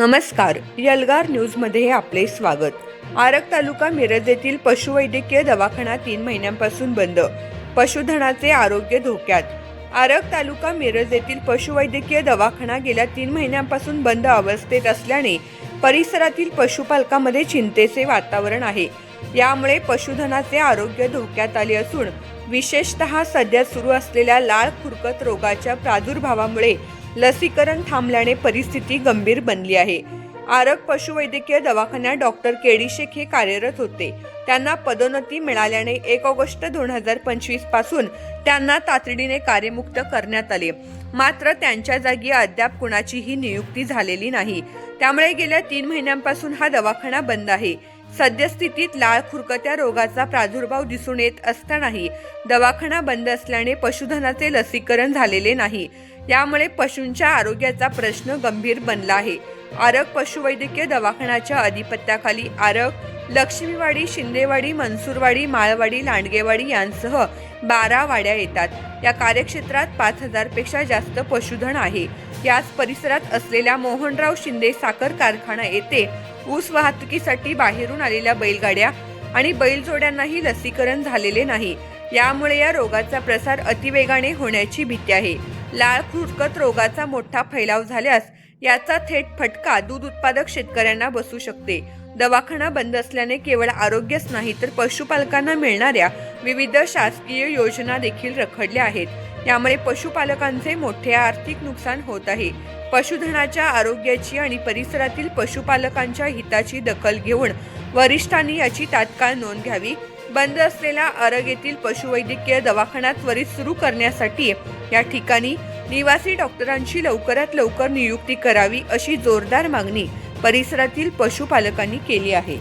नमस्कार. यलगार न्यूजमध्ये आपले स्वागत. आरग तालुका मिरज येथील पशुवैद्यकीय दवाखाना तीन महिन्यांपासून बंद. पशुधनाचे आरोग्य धोक्यात. आरग तालुका मिरज येथील पशुवैद्यकीय दवाखाना गेल्या तीन महिन्यांपासून बंद अवस्थेत असल्याने परिसरातील पशुपालकामध्ये चिंतेचे वातावरण आहे. यामुळे पशुधनाचे आरोग्य धोक्यात आले असून विशेषतः सध्या सुरू असलेल्या लाळ खुरकत रोगाच्या प्रादुर्भावामुळे लसीकरण थांबल्याने परिस्थिती गंभीर बनली आहे. आरग पशुवैद्यकीय दवाखान्यात डॉक्टर केडी शेख हे कार्यरत होते. त्यांना पदोन्नती मिळाल्याने एक ऑगस्ट दोन हजार पंचवीसपासून त्यांना तातडीने कार्यमुक्त करण्यात आले. मात्र त्यांच्या जागी अद्याप कुणाचीही नियुक्ती झालेली नाही. त्यामुळे गेल्या तीन महिन्यांपासून हा दवाखाना बंद आहे. सद्यस्थितीत लाळ खुरकत्या रोगाचा प्रादुर्भाव दिसून येत असतानाही दवाखाना बंद असल्याने पशुधनाचे लसीकरण झालेले नाही. यामुळे पशूंच्या आरोग्याचा प्रश्न गंभीर बनला आहे. आरग पशुवैद्यकीय दवाखान्याच्या अधिपत्याखाली आरग लक्ष्मीवाडी शिंदेवाडी मनसूरवाडी माळवाडी लांडगेवाडी यांसह बारा वाड्या येतात. या कार्यक्षेत्रात पाच हजारपेक्षा जास्त पशुधन आहे. याच परिसरात असलेल्या मोहनराव शिंदे साखर कारखाना येथे ऊस वाहतुकीसाठी बाहेरून आलेल्या बैलगाड्या आणि बैलजोड्यांनाही लसीकरण झालेले नाही. यामुळे या रोगाचा प्रसार अतिवेगाने होण्याची भीती आहे. लाळ खुरकत रोगाचा मोठा फैलाव झाल्यास याचा थेट फटका दूध उत्पादक शेतकऱ्यांना बसू शकते. दवाखाना बंद असल्याने केवळ आरोग्यच नाही तर पशुपालकांना मिळणाऱ्या विविध शासकीय योजना देखील रखडल्या आहेत. यामुळे पशुपालकांचे मोठे आर्थिक नुकसान होत आहे. पशुधनाच्या आरोग्याची आणि परिसरातील पशुपालकांच्या हिताची दखल घेऊन वरिष्ठांनी याची तात्काळ नोंद घ्यावी. बंद असलेला आरग येथील पशुवैद्यकीय दवाखाना त्वरित सुरू करण्यासाठी या ठिकाणी निवासी डॉक्टरांची लवकरात लवकर नियुक्ती करावी अशी जोरदार मागणी परिसरातील पशुपालकांनी केली आहे.